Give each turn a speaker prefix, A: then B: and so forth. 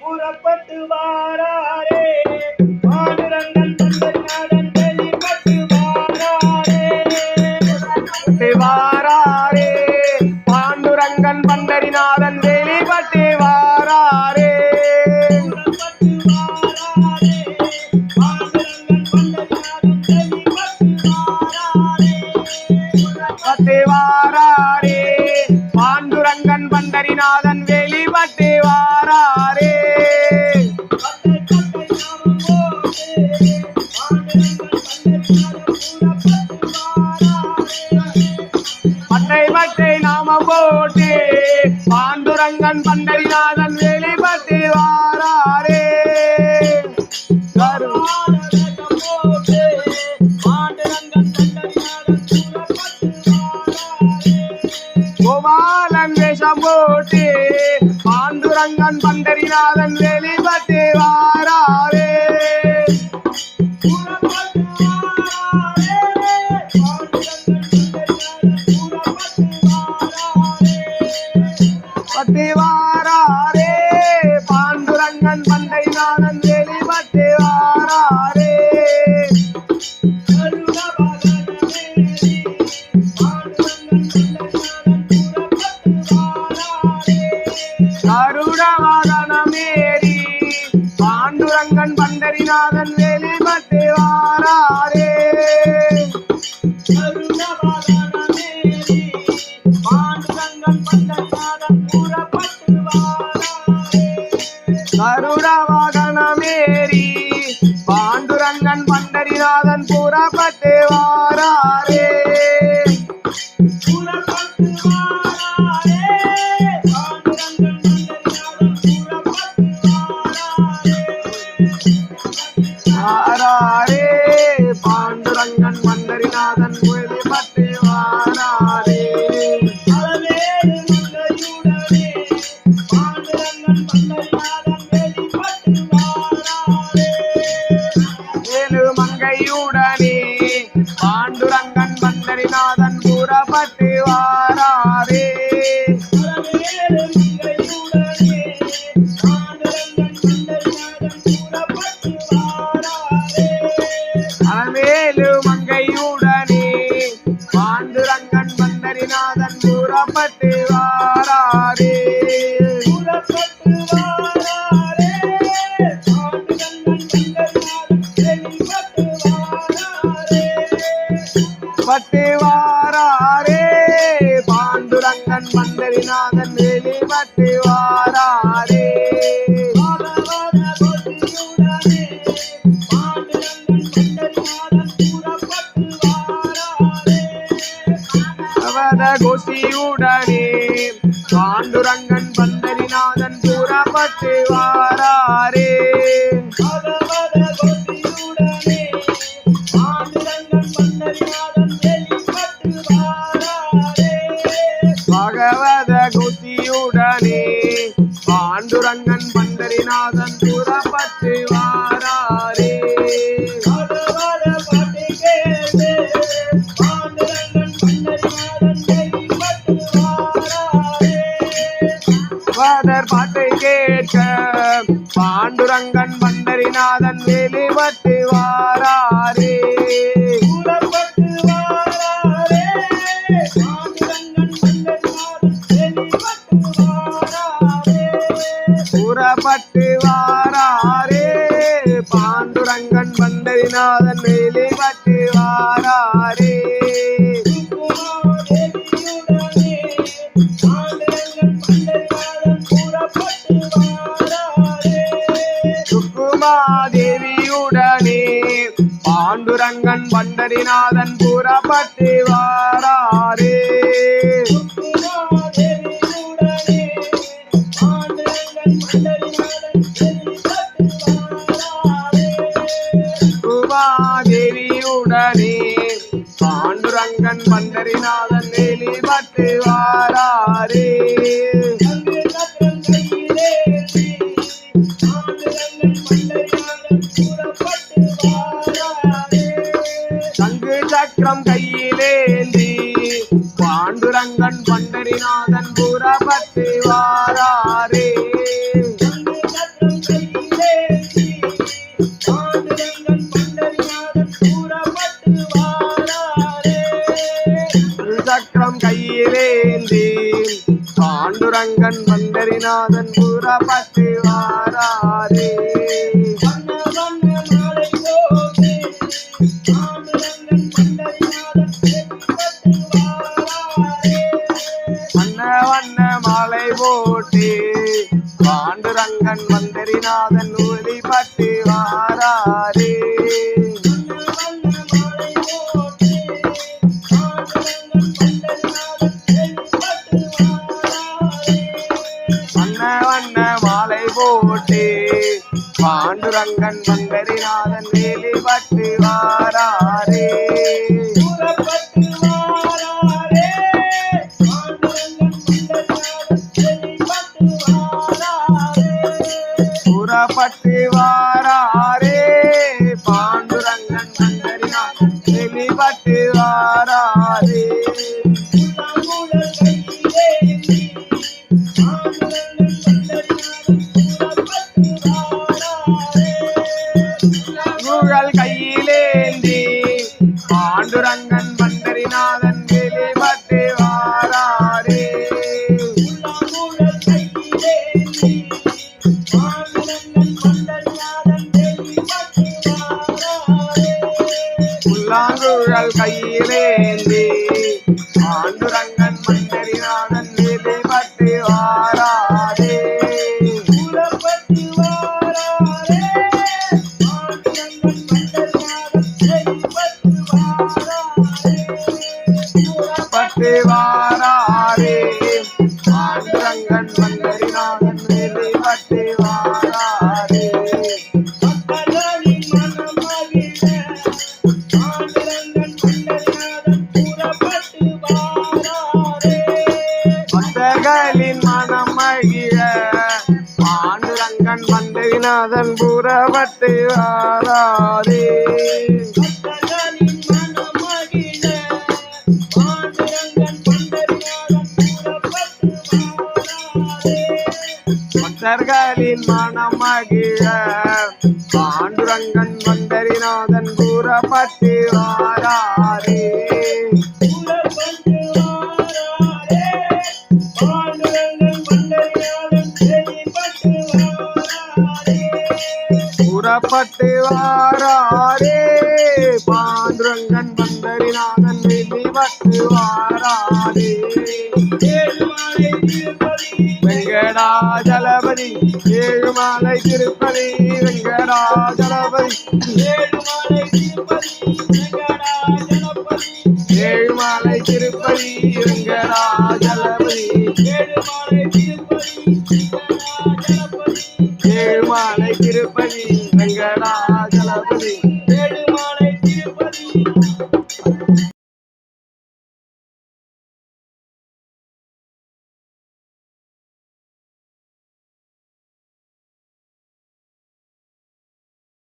A: புறப்பட்டு வாராரே. பாடுரங்கன் தந்தநாதன் வெளிப்பட்டு வாராரே.
B: வாராரே. பாண்டுரங்கன் பண்டரிநாதன் வெளிப்பட்டு வாராரே. பாண்டுரங்கன் பண்டரிநாதன்
A: புறப்பட்டு
B: பண்டரிநாதன் புறப்பட்டு வாராரே. பட்டு வாராரே. பாண்டுரங்கன் பண்டரிநாதன் வெளிப்பட்டு வாராரே. அவத கோஷியுடனே பாண்டுரங்கன் பண்டரிநாதன் புறப்பட்டு வாராரே. பகவத கோஷியுடனே பாண்டுரங்கன் பண்டரிநாதன் பாண்டுரங்கன் மண்டரிநாதன் வெளிவட்டு வாராரே. புறப்பட்டு வாராரே. பாண்டுரங்கன் மண்டரிநாதன் வெளி சுக்குமாதேவியுடனே பாண்டுரங்கன் பண்டரிநாதன் புறப்பட்டு வாராரே. சுக்குமாதேவியுடனே பாண்டுரங்கன் பண்டரிநாதன் வெளிப்பட்டு சக்கரம் கையிலேந்தி பாண்டுரங்கன் பண்டரிநாதன் புறப்பட்ட
A: ரங்கன் மங்கரிநாதன் மங்கன் மங்கரிநாதன் வெளிப்பட்டு
B: வாராதே.
A: பக்தர்களின் மனம் மகிழ பாண்டுரங்கன் மந்திரிநாதன் புறப்பட்டு
B: வாராதே. மன்னர்களின் மனமகிழ. பாண்டுரங்கன் மந்தரிநாதன் கூறப்பட்டு வாராரே.
A: புறப்பட்டு வாராரே. பாண்டுரங்கன் மந்தரிநாதன் வெளிப்பட்டு வாராரே.
B: வெங்கடாஜலபதி ஏழுமலை திருப்பதி வெங்கடாஜலபதி.
A: ஏழுமலை திருப்பதி ஏழுமலை திருப்பதி வெங்கடாஜலபதி.
B: ஏழுமலை திருப்பதி வெங்கடாஜலபதி.